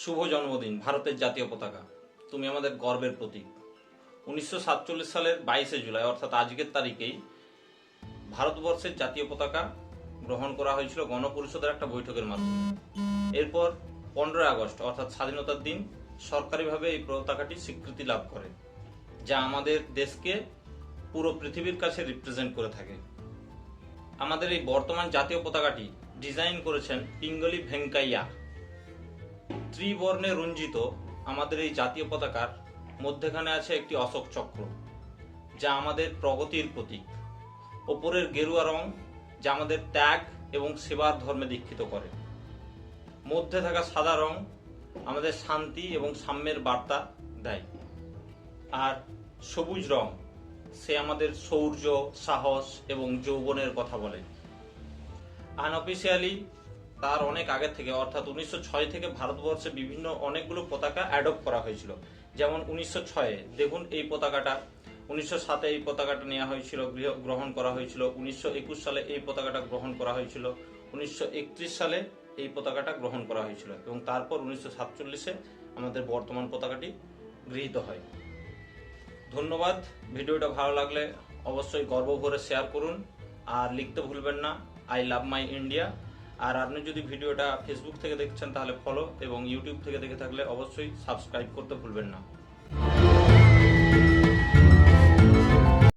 শুভ জন্মদিন, ভারতের জাতীয় পতাকা। তুমি আমাদের গর্বের প্রতীক। উনিশশো সাতচল্লিশ সালের বাইশে জুলাই, অর্থাৎ আজকের তারিখেই ভারতবর্ষের জাতীয় পতাকা গ্রহণ করা হয়েছিল গণপরিষদের একটা বৈঠকের মাধ্যমে। এরপর পনেরোই আগস্ট, অর্থাৎ স্বাধীনতার দিন, সরকারিভাবে এই পতাকাটি স্বীকৃতি লাভ করে, যা আমাদের দেশকে পুরো পৃথিবীর কাছে রিপ্রেজেন্ট করে থাকে। আমাদের এই বর্তমান জাতীয় পতাকাটি ডিজাইন করেছেন পিঙ্গলি ভেঙ্কাইয়া। ত্রিবর্ণে রঞ্জিত আমাদের এই জাতীয় পতাকার মধ্যেখানে আছে একটি অশোক চক্র, যা আমাদের প্রগতির প্রতীক। ওপরের গেরুয়া রং, যা আমাদের ত্যাগ এবং সেবার ধর্মে দীক্ষিত করে। মধ্যে থাকা সাদা রং আমাদের শান্তি এবং সাম্যের বার্তা দেয়। আর সবুজ রং, সে আমাদের শৌর্য সাহস এবং যৌবনের কথা বলে। আনঅফিসিয়ালি তার অনেক আগে থেকে, অর্থাৎ উনিশশো ছয় থেকে ভারতবর্ষে বিভিন্ন অনেকগুলো পতাকা অ্যাডপ্ট করা হয়েছিল। যেমন উনিশশো ছয়ে, দেখুন এই পতাকাটা, উনিশশো সাতে এই পতাকাটা নেওয়া হয়েছিল গ্রহণ করা হয়েছিল, উনিশশো একুশ সালে এই পতাকাটা গ্রহণ করা হয়েছিল, উনিশশো একত্রিশ সালে এই পতাকাটা গ্রহণ করা হয়েছিল, এবং তারপর উনিশশো সাতচল্লিশে আমাদের বর্তমান পতাকাটি গৃহীত হয়। ধন্যবাদ, ভিডিওটা ভালো লাগলে অবশ্যই গর্ব ভরে শেয়ার করুন, আর লিখতে ভুলবেন না আই লাভ মাই ইন্ডিয়া আর আপনি যদি ভিডিওটা ফেসবুক থেকে দেখছেন তাহলে ফলো এবং ইউটিউব থেকে দেখে থাকলে অবশ্যই সাবস্ক্রাইব করতে ভুলবেন না।